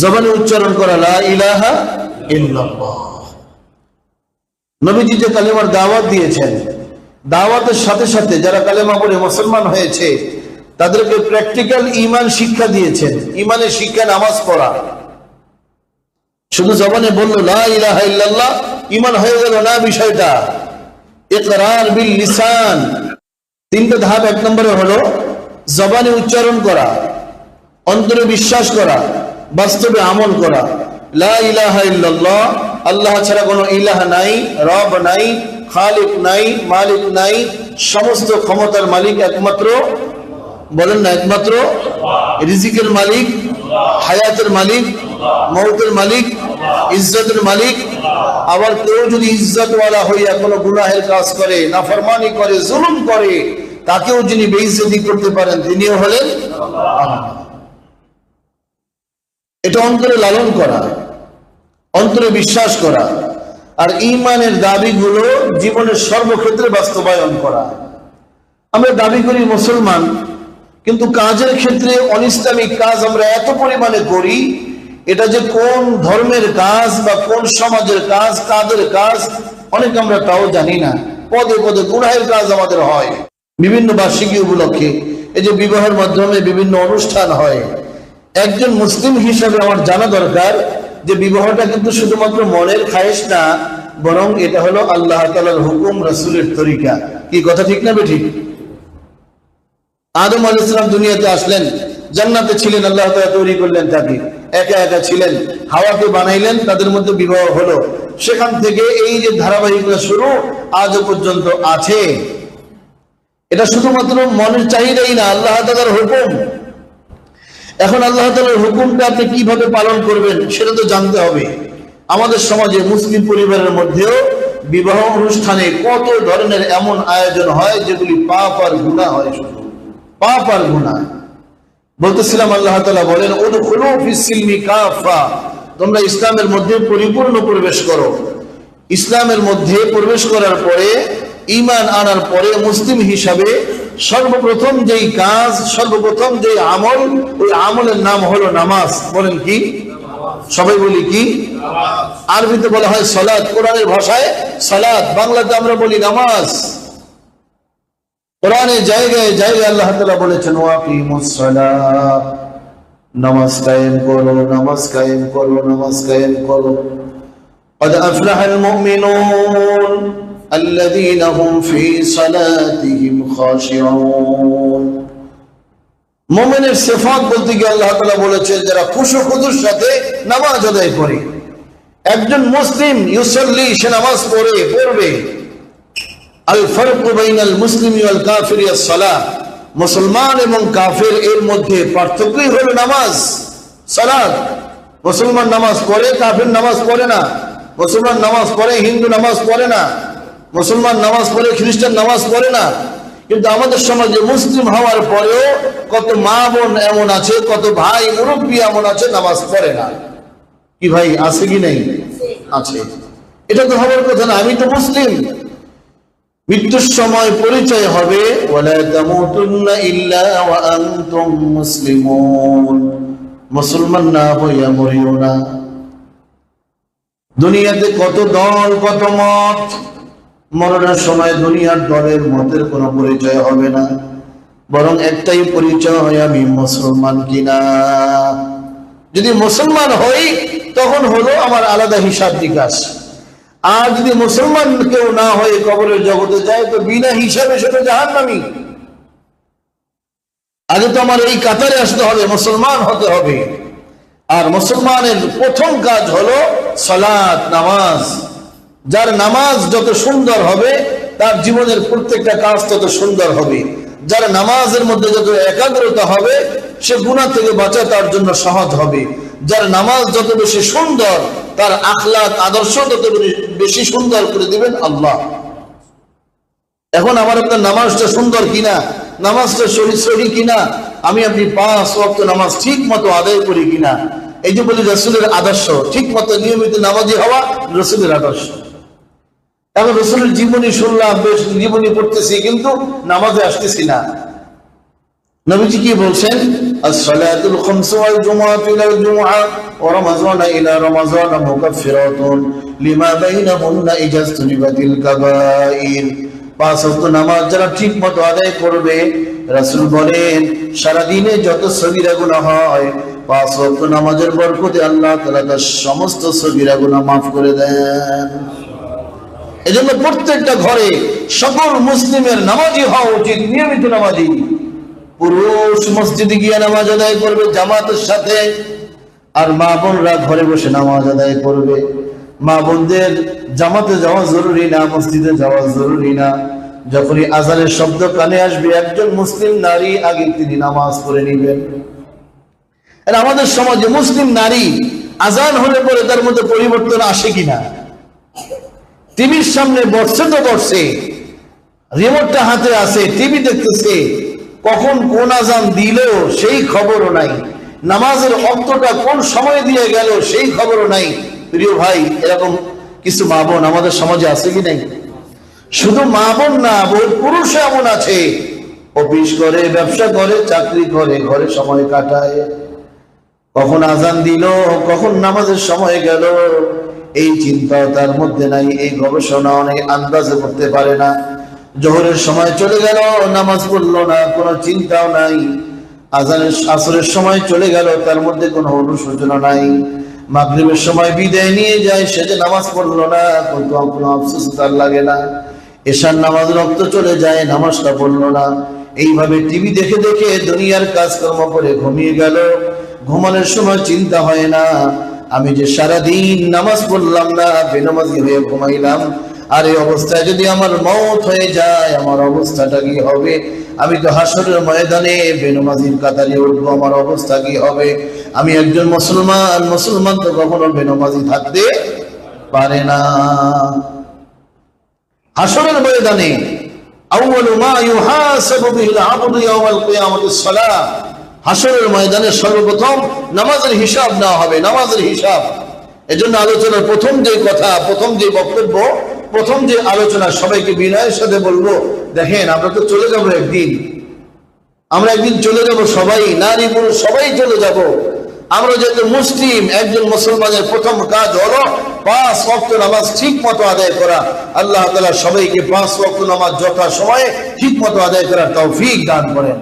জবানে উচ্চারণ করা, লা ইলাহা নবীজি যে কালেমার দাওয়াত দিয়েছেন, দাওয়াতের সাথে সাথে যারা কালেমা পড়ে মুসলমান হয়েছে, তাদেরকে প্র্যাকটিক্যাল ইমান শিক্ষা দিয়েছেন ইমানের শিক্ষা নামাজ পড়া। শুধু জবানে বলল, লা ইলাহা ইল্লাল্লাহ, ইমান হয়ে গেল না বিষয়টা? ইকরার বিল লিসান। তিনটে ধাপ, এক নম্বরে হলো, জবানে উচ্চারণ করা, অন্তরে বিশ্বাস করা। বাস্তবে আমল করা। লা ইলাহা ইল্লাল্লাহ, আল্লাহ ছাড়া কোনো ইলাহা নাই, রব নাই, খালিক নাই, মালিক নাই, সমস্ত ক্ষমতার মালিক একমাত্র, বলেন না একমাত্র, রিজিকের মালিক, হায়াতের মালিক মৌতের মালিক, ইজ্জতের মালিক। আবার কেউ যদি ইজ্জতওয়ালা হইয়া কোনো গুনাহের কাজ করে, নাফরমানি করে, জুলুম করে, তাকেও যিনি বেইজ্জতি করতে পারেন, তিনিও হলেন আল্লাহ। এটা অন্তরে লালন করা, অন্তরে বিশ্বাস করা, আর ইমানের দাবিগুলো জীবনের সর্বক্ষেত্রে বাস্তবায়ন করা। আমরা দাবি করি মুসলমান, কিন্তু কাজের ক্ষেত্রে অনিস্লামিক কাজ আমরা এত পরিমাণে করি, এটা যে কোন ধর্মের কাজ বা কোন সমাজের কাজ, কাদের কাজ, অনেক আমরা তাও জানি না। পদে পদে গুনাহের কাজ আমাদের হয়। বিভিন্ন বার্ষিকী উপলক্ষে, এই যে বিবাহের মাধ্যমে বিভিন্ন অনুষ্ঠান হয়। একজন মুসলিম হিসাবে আমার জানা দরকার যে বিবাহটা কিন্তু শুধুমাত্র মনের খায়েশ না, বরং এটা হলো আল্লাহ তালার হুকুম, রসুলের তরিকা। কি কথা ঠিক না বেঠিক? আদম আল ইসলাম দুনিয়াতে আসলেন, জান্নাতে ছিলেন, আল্লাহ তাআলা তৈরি করলেন তাকে। একা একা ছিলেন, হাওয়াকে বানাইলেন, তাদের মধ্যে বিবাহ হলো। সেখান থেকে এই যে ধারাবাহিকতা শুরু, আজও পর্যন্ত আছে। এটা শুধুমাত্র মনের চাহিদাই না, আল্লাহ তালার হুকুম। এখন আল্লাহ তাআলার হুকুমটা আপনি কীভাবে পালন করবেন সেটা তো জানতে হবে। আমাদের সমাজে মুসলিম পরিবারের মধ্যেও বিবাহ অনুষ্ঠানে কত ধরনের এমন আয়োজন হয় যেগুলি পাপ আর গুণা হয় শুধু। পাপ আর গুণা বলতেছিলাম আল্লাহ তাআলা বলেন কাফা। তোমরা ইসলামের মধ্যে পরিপূর্ণ প্রবেশ করো। ইসলামের মধ্যে প্রবেশ করার পরে, ঈমান আনার পরে মুসলিম হিসাবে সর্বপ্রথম যেই কাজ সর্বপ্রথম যেই আমল ওই আমলের নাম হলো নামাজ বলেন কি সবাই বলি কি আরবিতে বলা হয় সলাদ কোরআনের ভাষায় সলাদ বাংলাতে আমরা বলি নামাজ কোরআনে জায়গায় জায়গায় আল্লাহ তাআলা বলেছেন ওয়াকিমুস সালাহ নামাজ কায়েম করো নামাজ কায়েম করো নামাজ কায়েম করো قد أفلح المؤمنون الذين هم في صلاتهم خاشعون মোমেনের সেফাত বলতে গিয়ে আল্লাহ তাআলা বলেছে যারা খুশু খুদুর সাথে নামাজ আদায় করে একজন মুসলিম ইউসাল্লি সে নামাজ পড়ে পড়বে আল ফরক বাইনাল মুসলিম ওয়াল কাফির সালাহ মুসলমান এবং কাফের এর মধ্যে পার্থক্যই হলো নামাজ সালাত মুসলমান নামাজ পড়ে কাফের নামাজ পড়ে না মুসলমান নামাজ পড়ে হিন্দু নামাজ পড়ে না মুসলমান নামাজ পড়ে, খ্রিস্টান নামাজ পড়ে না। কিন্তু আমাদের সমাজে মুসলিম হওয়ার পরেও কত মা বোন এমন আছে, কত ভাই মুরব্বী এমন আছে, নামাজ পড়ে না। কি ভাই, আছে কি নেই? আছে। এটা তো হওয়ার কথা না, আমি তো মুসলিম। মৃত্যুর সময় পরিচয় হবে মুসলমান না হইয়া মরিও না। দুনিয়াতে কত দল, কত মত মরণের সময় দুনিয়ার দলের মতের কোনো পরিচয় হবে না। বরং একটাই পরিচয়, আমি মুসলমান কিনা? যদি মুসলমান হই, তখন হলো আমার আলাদা হিসাব বিকাশ আর যদি মুসলমান কেউ না হয়ে কবরের জগতে যায়, তো বিনা হিসাবে সেটা জাহান নামি আগে তো আমার এই কাতারে আসতে হবে, মুসলমান হতে হবে। আর মুসলমানের প্রথম কাজ হলো সালাত, নামাজ। যার নামাজ যত সুন্দর হবে, তার জীবনের প্রত্যেকটা কাজ তত সুন্দর হবে। যার নামাজের মধ্যে যত একাগ্রতা হবে, সে গুণা থেকে বাঁচা তার জন্য সহজ হবে। যার নামাজ যত বেশি সুন্দর, তার আখলাক আদর্শ তত বেশি সুন্দর করে দিবেন আল্লাহ। এখন আমার আপনার নামাজটা সুন্দর কিনা, নামাজটা শরীর সহি কিনা, আমি আপনি পাঁচ ওয়াক্ত নামাজ ঠিক মতো আদায় করি কিনা, এই যে বলি রসুলের আদর্শ ঠিক মতো নিয়মিত নামাজি হওয়া রসুলের আদর্শ। এখন রসুলের জীবনী শুনলাম, বেশ জীবনী পড়তেছি, কিন্তু নামাজে আসতেছি না। নবীজি কি বলছেন? as-salatul khamsu wal jumu'atu ila al-jumu'ah wa ramadhana ila ramadhana mukaffiratun lima bainahunna ijastunibatil kaba'ir পাঁচ ওয়াক্ত নামাজ যারা ঠিক মতো আদায় করবে, রাসূল বলেন সারা দিনে যত সগীরা গুনাহ হয়, পাঁচ ওয়াক্ত নামাজের বরকতে আল্লাহ তাআলা তার সমস্ত সগীরা গুনাহ maaf করে দেন। এজন্য প্রত্যেকটা ঘরে সকল মুসলিমের নামাজি হওয়া উচিত, নিয়মিত নামাজি। পুরুষ মসজিদে গিয়ে নামাজ আদায় করবে, জামাতের সাথে। আর মা বোনরা ঘরে বসে নামাজ আদায় করবে। মা বোনদের জামাতে যাওয়া জরুরি না, মসজিদে যাওয়া জরুরি না। যখনই আজানের শব্দ কানে আসবে, একজন মুসলিম নারী আগে তিনি নামাজ পড়ে নিবেন। আর আমাদের সমাজে মুসলিম নারী আজান হলে পরে তার মধ্যে পরিবর্তন আসে কিনা? টিভির সামনে বসছে তো বসছে। রিমোটটা হাতে আছে, টিভি দেখতেছে। কখন কোন আজান দিল সেই খবরও নাই। নামাজের অক্তটা কোন সময় দিয়ে গেল সেই খবরও নাই। প্রিয় ভাই, এরকম কিছু মা বোন আমাদের সমাজে আছে কি নাই? শুধু মা বোন না বোন পুরুষ এমন আছে। অফিস করে, ব্যবসা করে, চাকরি করে, ঘরে সময় কাটায়। কখন আজান দিল, কখন নামাজের সময় গেল এই চিন্তাও তার মধ্যে নাই, এই গবেষণা অনেক আন্দাজে করতে পারে না। জোহরের সময় চলে গেল, নামাজ পড়ল না, কোনো চিন্তাও নাই। আজানের আসরের সময় চলে গেল, তার মধ্যে কোনো অনুশোচনা নাই। মাগরিবের সময় বিদায় নিয়ে যায়, সে যে নামাজ পড়ল না, কিন্তু কোনো আফসোস তার লাগে না। এশার নামাজ রক্ত চলে যায়, নামাজটা পড়ল না। এইভাবে টিভি দেখে দেখে দুনিয়ার কাজকর্ম করে ঘুমিয়ে গেল। ঘুমানোর সময় চিন্তা হয় না। আমি যে সারাদিন নামাজ পড়লাম না, বেনামাজি হয়ে ঘুমাইলাম, আর এই অবস্থায় যদি আমার মত হয়ে যায়, আমার অবস্থাটা কি হবে? আমি তো হাসরের ময়দানে বেনমাজির কাতারে উঠবো, আমার অবস্থা কি হবে? আমি একজন মুসলমান মুসলমান তো কখনো বেনমাজি থাকতে পারে না। হাসরের ময়দানে আউয়ালু মা ইউহাসাবু বিহিল আবদু হাসরের ময়দানে সর্বপ্রথম নামাজের হিসাব নেওয়া হবে, নামাজের হিসাব। এজন্য আলোচনার প্রথম যে কথা, প্রথম যে বক্তব্য, প্রথম যে আলোচনা, সবাইকে বিনয়ের সাথে বলব, দেখেন আমরা তো চলে যাব একদিন। আমরা একদিন চলে যাব সবাই, নারী পুরুষ সবাই চলে যাব। আমরা যেহেতু মুসলিম, একজন মুসলমানের প্রথম কাজ হলো পাঁচ ওয়াক্ত নামাজ ঠিক মতো আদায় করা। আল্লাহ তাআলা সবাইকে পাঁচ ওয়াক্ত নামাজ যথা সময়ে ঠিক মতো আদায় করার তৌফিক দান করেন।